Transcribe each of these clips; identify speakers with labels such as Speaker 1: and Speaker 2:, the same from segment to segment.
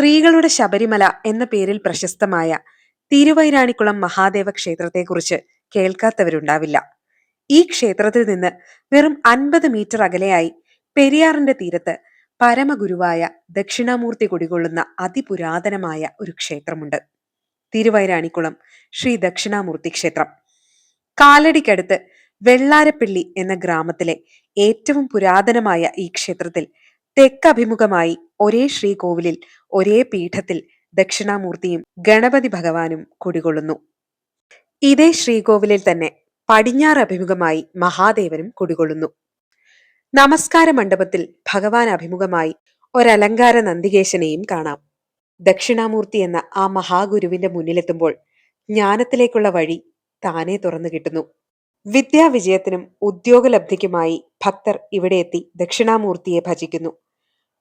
Speaker 1: സ്ത്രീകളുടെ ശബരിമല എന്ന പേരിൽ പ്രശസ്തമായ തിരുവൈരാണിക്കുളം മഹാദേവ ക്ഷേത്രത്തെക്കുറിച്ച് കേൾക്കാത്തവരുണ്ടാവില്ല. ഈ ക്ഷേത്രത്തിൽ നിന്ന് വെറും അൻപത് മീറ്റർ അകലെയായി പെരിയാറിന്റെ തീരത്ത് പരമഗുരുവായ ദക്ഷിണാമൂർത്തി കുടികൊള്ളുന്ന അതിപുരാതനമായ ഒരു ക്ഷേത്രമുണ്ട്. തിരുവൈരാണിക്കുളം ശ്രീ ദക്ഷിണാമൂർത്തി ക്ഷേത്രം. കാലടിക്കടുത്ത് വെള്ളാരപ്പള്ളി എന്ന ഗ്രാമത്തിലെ ഏറ്റവും പുരാതനമായ ഈ ക്ഷേത്രത്തിൽ തെക്കഭിമുഖമായി ഒരേ ശ്രീകോവിലിൽ ഒരേ പീഠത്തിൽ ദക്ഷിണാമൂർത്തിയും ഗണപതി ഭഗവാനും കുടികൊള്ളുന്നു. ഇതേ ശ്രീകോവിലിൽ തന്നെ പടിഞ്ഞാറ് അഭിമുഖമായി മഹാദേവനും കുടികൊള്ളുന്നു. നമസ്കാര മണ്ഡപത്തിൽ ഭഗവാൻ അഭിമുഖമായി ഒരലങ്കാര നന്ദികേശനെയും കാണാം. ദക്ഷിണാമൂർത്തി എന്ന ആ മഹാഗുരുവിന്റെ മുന്നിലെത്തുമ്പോൾ ജ്ഞാനത്തിലേക്കുള്ള വഴി താനേ തുറന്നു കിട്ടുന്നു. വിദ്യാവിജയത്തിനും ഉദ്യോഗലബ്ധിക്കുമായി ഭക്തർ ഇവിടെ എത്തി ദക്ഷിണാമൂർത്തിയെ ഭജിക്കുന്നു.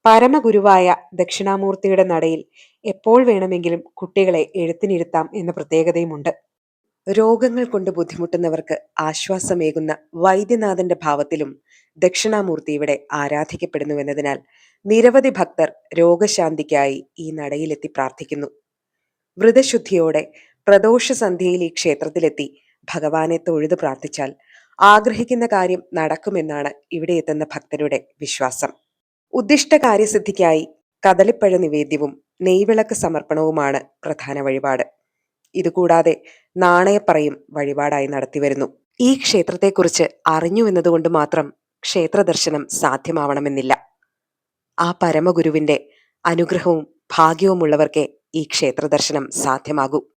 Speaker 1: പരമഗുരുവായ ദക്ഷിണാമൂർത്തിയുടെ നടയിൽ എപ്പോൾ വേണമെങ്കിലും കുട്ടികളെ എഴുത്തിനിരുത്താം എന്ന പ്രത്യേകതയുമുണ്ട്. രോഗങ്ങൾ കൊണ്ട് ബുദ്ധിമുട്ടുന്നവർക്ക് ആശ്വാസമേകുന്ന വൈദ്യനാഥന്റെ ഭാവത്തിലും ദക്ഷിണാമൂർത്തി ഇവിടെ ആരാധിക്കപ്പെടുന്നുവെന്നതിനാൽ നിരവധി ഭക്തർ രോഗശാന്തിക്കായി ഈ നടയിലെത്തി പ്രാർത്ഥിക്കുന്നു. വ്രതശുദ്ധിയോടെ പ്രദോഷസന്ധ്യയിൽ ഈ ക്ഷേത്രത്തിലെത്തി ഭഗവാനെ തൊഴുതു പ്രാർത്ഥിച്ചാൽ ആഗ്രഹിക്കുന്ന കാര്യം നടക്കുമെന്നാണ് ഇവിടെ എത്തുന്ന ഭക്തരുടെ വിശ്വാസം. ഉദ്ദിഷ്ട കാര്യസിദ്ധിക്കായി കദളിപ്പഴ നിവേദ്യവും നെയ്വിളക്ക് സമർപ്പണവുമാണ് പ്രധാന വഴിപാട്. ഇതുകൂടാതെ നാണയപ്പറയും വഴിപാടായി നടത്തിവരുന്നു. ഈ ക്ഷേത്രത്തെക്കുറിച്ച് അറിഞ്ഞു എന്നതുകൊണ്ട് മാത്രം ക്ഷേത്രദർശനം സാധ്യമാവണമെന്നില്ല. ആ പരമഗുരുവിന്റെ അനുഗ്രഹവും ഭാഗ്യവുമുള്ളവർക്കേ ഈ ക്ഷേത്രദർശനം സാധ്യമാകൂ.